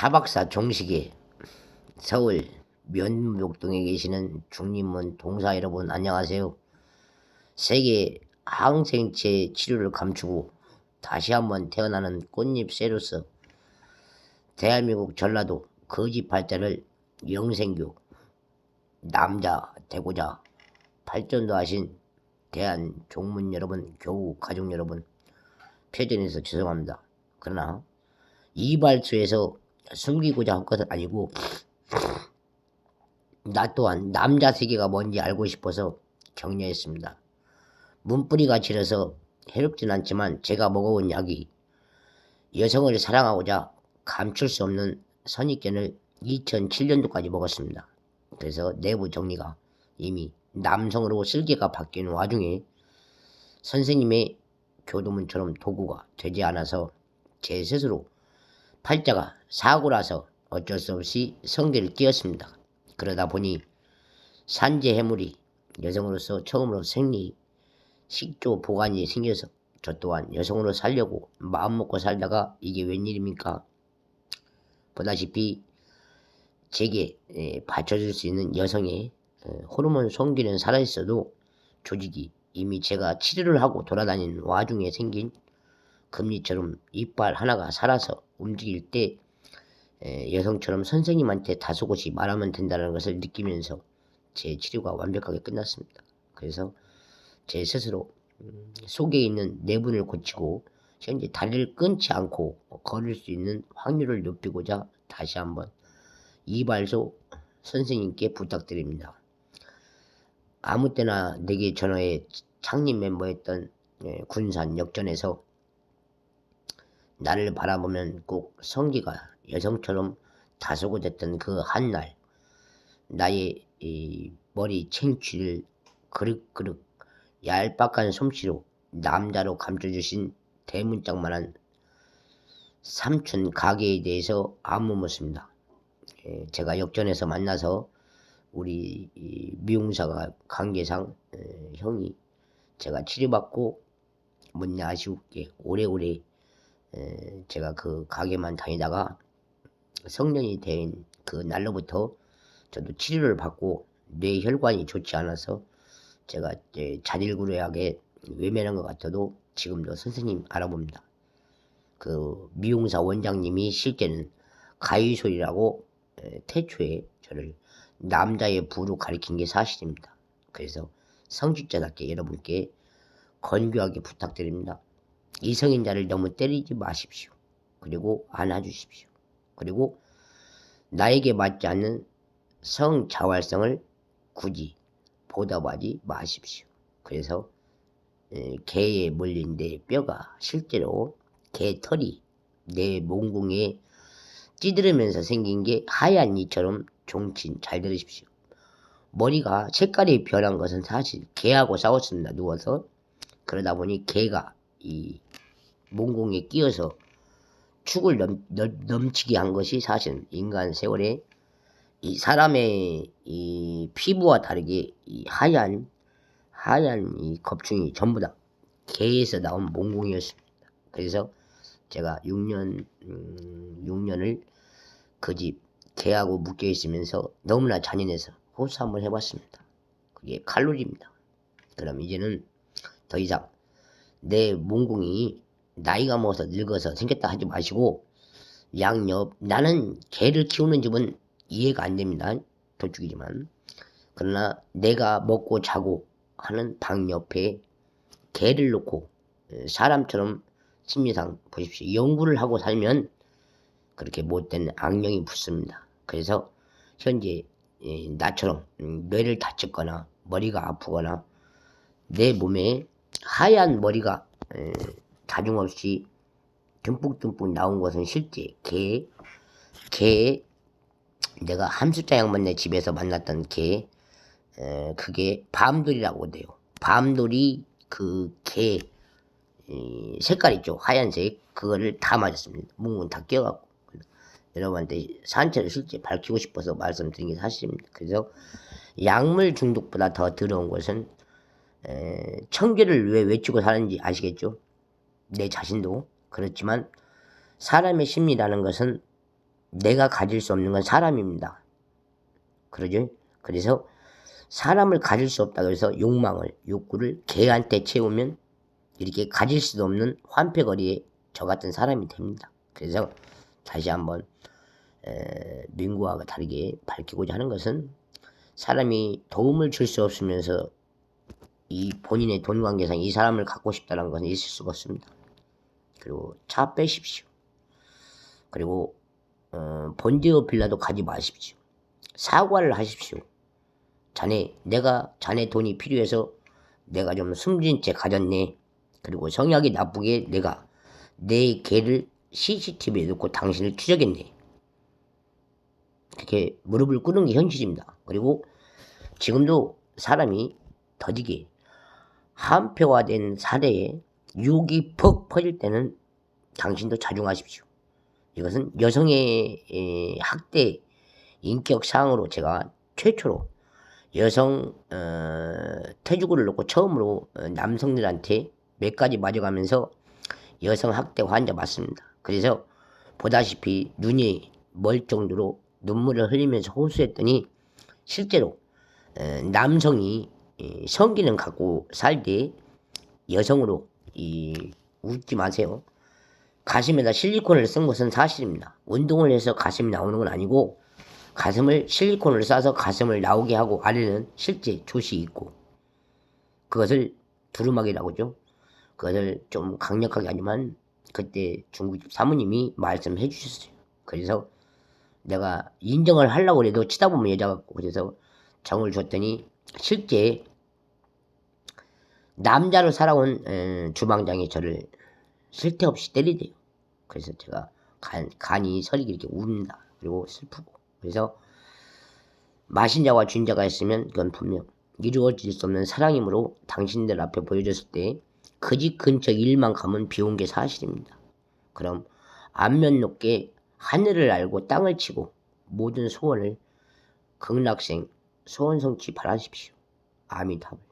타박사 종식이 서울 면목동에 계시는 중림문 동사 여러분 안녕하세요. 세계 항생체 치료를 감추고 다시 한번 태어나는 꽃잎 새로서 대한민국 전라도 거지 발자를 영생교 남자 되고자 발전도 하신 대한 종문 여러분, 교우 가족 여러분 표전에서 죄송합니다. 그러나 이발소에서 숨기고자 할 것은 아니고 나 또한 남자 세계가 뭔지 알고 싶어서 격려했습니다. 문뿌리가 지려서 해롭진 않지만 제가 먹어온 약이 여성을 사랑하고자 감출 수 없는 선입견을 2007년도까지 먹었습니다. 그래서 내부 정리가 이미 남성으로 쓸개가 바뀌는 와중에 선생님의 교도문처럼 도구가 되지 않아서 제 스스로 팔자가 사고라서 어쩔 수 없이 성계를 띄었습니다. 그러다 보니 산재 해물이 여성으로서 처음으로 생리 식조 보관이 생겨서 저 또한 여성으로 살려고 마음먹고 살다가 이게 웬일입니까? 보다시피 제게 에, 받쳐줄 수 있는 여성의 에, 호르몬 성기는 살아있어도 조직이 이미 제가 치료를 하고 돌아다니는 와중에 생긴 금리처럼 이빨 하나가 살아서 움직일 때 에, 여성처럼 선생님한테 다소곳이 말하면 된다는 것을 느끼면서 제 치료가 완벽하게 끝났습니다. 그래서 제 스스로 음, 속에 있는 내분을 고치고 현재 다리를 끊지 않고 걸을 수 있는 확률을 높이고자 다시 한번 이발소 선생님께 부탁드립니다. 아무 때나 내게 전화해 창립 멤버였던 예, 군산 역전에서 나를 바라보면 꼭 성기가 여성처럼 다소곳했던 그 한 날 나의 이 머리 챙취를 그릇그릇 얄팍한 솜씨로 남자로 감춰주신 대문짝만한 삼촌 가게에 대해서 안무 묻습니다. 예, 제가 역전에서 만나서 우리 이 미용사가 관계상 에, 형이 제가 치료받고 못내 아쉬웠게 오래오래 에, 제가 그 가게만 다니다가 성년이 된 그 날로부터 저도 치료를 받고 뇌 혈관이 좋지 않아서 제가 자질구레하게 외면한 것 같아도 지금도 선생님 알아봅니다. 그 미용사 원장님이 실제는 가위소리라고 에, 태초에 저를 남자의 부로 가리킨 게 사실입니다. 그래서 성직자답게 여러분께 건조하게 부탁드립니다. 이성인자를 너무 때리지 마십시오. 그리고 안아주십시오. 그리고 나에게 맞지 않는 성자활성을 굳이 보답하지 마십시오. 그래서 에, 개에 물린 내 뼈가 실제로 개 털이 내 몽궁에 찌들으면서 생긴 게 하얀 이처럼 종친 잘 들으십시오. 머리가 색깔이 변한 것은 사실 개하고 싸웠습니다. 누워서 그러다 보니 개가 이 몽공에 끼어서 축을 넘, 넘, 넘 치게 한 것이 사실 인간 세월에 이 사람의 이 피부와 다르게 이 하얀 하얀 이 겁충이 전부 다 개에서 나온 몽공이었습니다. 그래서 제가 6년 음, 6년을 그 집 개하고 묶여 있으면서 너무나 잔인해서 호수 한번 해봤습니다. 그게 칼로리입니다. 그럼 이제는 더 이상 내 몽궁이 나이가 먹어서 늙어서 생겼다 하지 마시고 양옆 나는 개를 키우는 집은 이해가 안 됩니다. 도축이지만 그러나 내가 먹고 자고 하는 방 옆에 개를 놓고 사람처럼 심리상 보십시오. 연구를 하고 살면 그렇게 못된 악령이 붙습니다. 그래서 현재 예, 나처럼 음, 뇌를 다쳤거나 머리가 아프거나 내 몸에 하얀 머리가 에, 자중 없이 듬뿍듬뿍 나온 것은 실제 개, 개, 내가 함수자 내 집에서 만났던 개, 에, 그게 밤돌이라고 돼요. 밤돌이 그 개, 이, 색깔 있죠. 하얀색. 그거를 다 맞았습니다. 뭉뭉 다 끼어갖고. 여러분한테 산채를 실제 밝히고 싶어서 말씀드린 게 사실입니다. 그래서 약물 중독보다 더 더러운 것은 에, 청계를 왜 외치고 사는지 아시겠죠? 내 자신도 그렇지만 사람의 심리라는 것은 내가 가질 수 없는 건 사람입니다. 그러죠? 그래서 사람을 가질 수 없다고 해서 욕망을, 욕구를 개한테 채우면 이렇게 가질 수도 없는 환패거리에 저 같은 사람이 됩니다. 그래서 다시 한번 에, 민구와 다르게 밝히고자 하는 것은 사람이 도움을 줄 수 없으면서 이 본인의 돈 관계상 이 사람을 갖고 싶다는 것은 있을 수가 없습니다. 그리고 차 빼십시오. 그리고 어, 본디오 빌라도 가지 마십시오. 사과를 하십시오. 자네 내가 자네 돈이 필요해서 내가 좀 숨진 채 가졌네. 그리고 성향이 나쁘게 내가 내 개를 CCTV에 넣고 당신을 추적했네. 그렇게 무릎을 꿇는 게 현실입니다. 그리고 지금도 사람이 더디게 한표화된 사례에 유혹이 퍽 퍼질 때는 당신도 자중하십시오. 이것은 여성의 에, 학대 인격 사항으로 제가 최초로 여성 어, 태주구를 놓고 처음으로 어, 남성들한테 몇 가지 맞아가면서 여성 학대 환자 맞습니다. 그래서 보다시피 눈이 멀 정도로 눈물을 흘리면서 호소했더니 실제로 어, 남성이 이, 성기는 갖고 살때 여성으로 이, 웃지 마세요. 가슴에다 실리콘을 쓴 것은 사실입니다. 운동을 해서 가슴이 나오는 건 아니고 가슴을 실리콘을 싸서 가슴을 나오게 하고 아래는 실제 조 있고 그것을 두루마기라고 하죠. 그것을 좀 강력하게 하지만 그때 중국집 사모님이 말씀해 주셨어요. 그래서 내가 인정을 하려고 해도 치다 보면 여자 같고 그래서 정을 줬더니 실제 남자로 살아온 에, 주방장이 저를 실태 없이 때리대요. 그래서 제가 간, 간이 서리게 이렇게 운다. 그리고 슬프고. 그래서 마신 자와 준 자가 있으면 그건 분명 이루어질 수 없는 사랑이므로 당신들 앞에 보여줬을 때 그 집 근처 일만 가면 비온 게 사실입니다. 그럼 안면 높게 하늘을 알고 땅을 치고 모든 소원을 극락생 소원 성취 바라십시오. 아미타불.